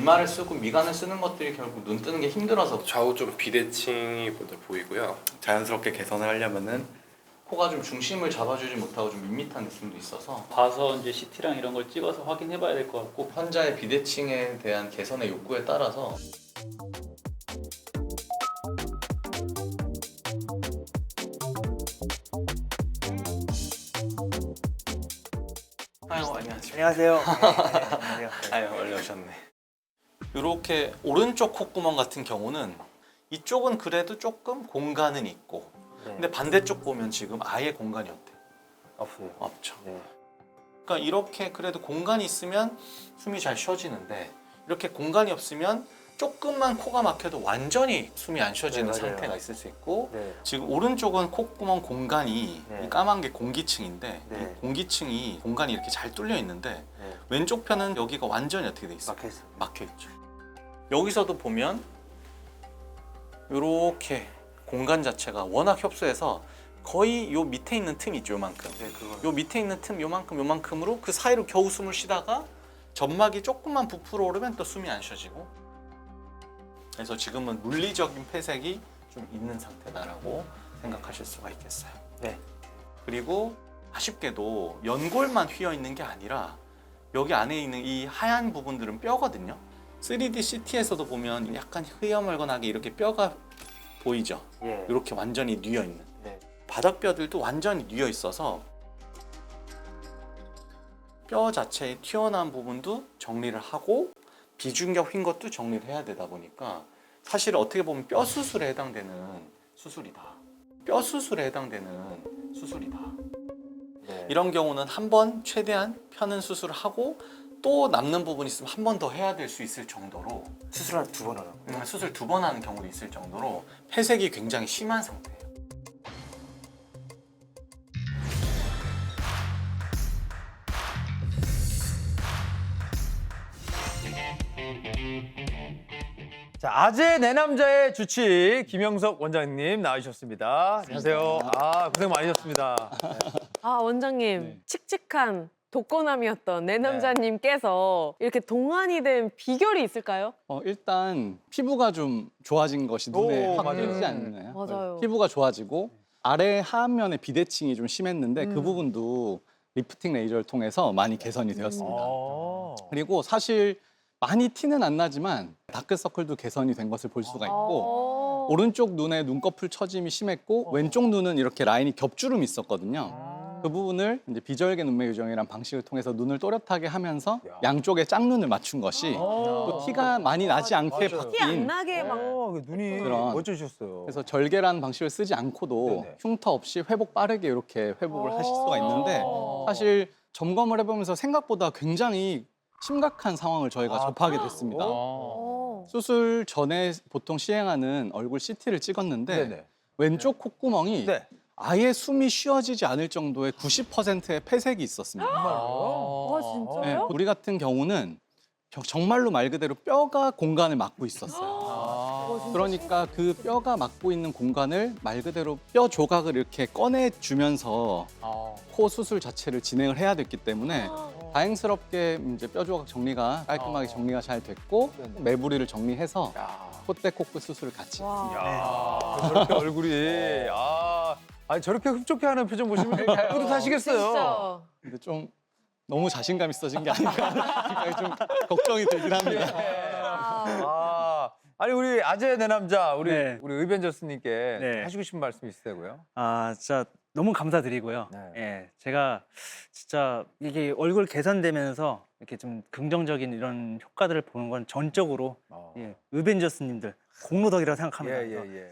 이마를 쓰고 미간을 쓰는 것들이 결국 눈 뜨는 게 힘들어서 좌우 좀 비대칭이 먼저 보이고요. 자연스럽게 개선을 하려면은 코가 좀 중심을 잡아주지 못하고 좀 밋밋한 느낌도 있어서 봐서 이제 CT랑 이런 걸 찍어서 확인해봐야 될 것 같고 환자의 비대칭에 대한 개선의 욕구에 따라서 아유 안녕하세요. 안녕하세요. 네, 안녕하세요. 아유 원래 오셨네. 이렇게 오른쪽 콧구멍 같은 경우는 이쪽은 그래도 조금 공간은 있고 네. 근데 반대쪽 보면 지금 아예 공간이 없대. 없어요. 없죠. 네. 그러니까 이렇게 그래도 공간이 있으면 숨이 잘 쉬어지는데 이렇게 공간이 없으면 조금만 코가 막혀도 완전히 숨이 안 쉬어지는 네. 상태가 있을 수 있고 네. 지금 오른쪽은 콧구멍 공간이 네. 이 까만 게 공기층인데 네. 이 공기층이 공간이 이렇게 잘 뚫려 있는데 네. 왼쪽 편은 여기가 완전히 어떻게 돼 있어? 막혀 있어요. 막혀 있죠. 여기서도 보면 이렇게 공간 자체가 워낙 협소해서 거의 요 밑에 있는 틈 있죠, 요만큼. 네, 그거. 요 밑에 있는 틈 요만큼 요만큼으로 그 사이로 겨우 숨을 쉬다가 점막이 조금만 부풀어 오르면 또 숨이 안 쉬어지고 그래서 지금은 물리적인 폐색이 좀 있는 상태다라고 생각하실 수가 있겠어요. 네. 그리고 아쉽게도 연골만 휘어 있는 게 아니라 여기 안에 있는 이 하얀 부분들은 뼈거든요. 3D CT에서도 보면 약간 흐여멀건하게 이렇게 뼈가 보이죠. 예. 이렇게 완전히 뉘어 있는. 네. 바닥뼈들도 완전히 뉘어 있어서 뼈 자체의 튀어나온 부분도 정리를 하고 비중격 휜 것도 정리를 해야 되다 보니까 사실 어떻게 보면 뼈 수술에 해당되는 수술이다. 뼈 수술에 해당되는 수술이다. 네. 이런 경우는 한 번 최대한 펴는 수술을 하고 또 남는 부분이 있으면 한 번 더 해야 될 수 있을 정도로 수술을 두 번 하는 거예요. 음, 수술 두 번 하는 경우도 있을 정도로 폐색이 굉장히 심한 상태예요. 자, 아재 내 남자의 주치 김영석 원장님 나와주셨습니다. 안녕하세요. 아, 고생 많으셨습니다. 아 원장님 네. 칙칙한 독거남이었던 내 남자님께서 이렇게 동안이 된 비결이 있을까요? 어, 일단 피부가 좀 좋아진 것이 눈에 오, 확 맞아요. 띄지 않나요? 맞아요. 피부가 좋아지고 아래 하안면의 비대칭이 좀 심했는데 그 음. 부분도 리프팅 레이저를 통해서 많이 개선이 되었습니다. 어. 그리고 사실 많이 티는 안 나지만 다크서클도 개선이 된 것을 볼 수가 있고 어. 오른쪽 눈에 눈꺼풀 처짐이 심했고 왼쪽 눈은 이렇게 라인이 겹주름 있었거든요. 그 부분을 이제 비절개 눈매 교정이란 방식을 통해서 눈을 또렷하게 하면서 야. 양쪽에 짝눈을 맞춘 것이 어. 또 티가 많이 나지 않게 맞아요. 티안 바뀐 나게 막 어, 그 눈이 그런. 멋져지셨어요. 그래서 절개라는 방식을 쓰지 않고도 네네. 흉터 없이 회복 빠르게 이렇게 회복을 하실 수가 있는데 어. 사실 점검을 해보면서 생각보다 굉장히 심각한 상황을 저희가 아, 접하게 됐습니다. 어. 수술 전에 보통 시행하는 얼굴 CT를 찍었는데 네네. 왼쪽 콧구멍이 네. 아예 숨이 쉬어지지 않을 정도의 90%의 폐색이 있었습니다. 정말요? 와, 진짜요? 네, 우리 같은 경우는 겨- 정말로 말 그대로 뼈가 공간을 막고 있었어요. 아. 진짜 그러니까 그 뼈가 막고 있는 공간을 말 그대로 뼈 조각을 이렇게 꺼내 주면서 아. 코 수술 자체를 진행을 해야 됐기 때문에 다행스럽게 이제 뼈 조각 정리가 깔끔하게 어. 정리가 잘 됐고 네네. 매부리를 정리해서 야. 콧대 코끝 수술을 같이 와. 야. 저렇게 얼굴이 아. 아니 저렇게 흡족해 하는 표정 보시면 뿌듯하시겠어요. 진짜. 근데 좀 너무 자신감 있어진 게 아닌가 좀 걱정이 되긴 합니다. 아. 아, 아니 우리 아재 내 남자 우리 네. 우리 의변저스님께 네. 하시고 싶은 말씀 있으세요? 아 진짜 너무 감사드리고요. 네. 예, 제가 진짜 이게 얼굴 개선되면서 이렇게 좀 긍정적인 이런 효과들을 보는 건 전적으로 어. 예, 의벤져스님들 공로덕이라고 생각합니다. 예, 예, 예.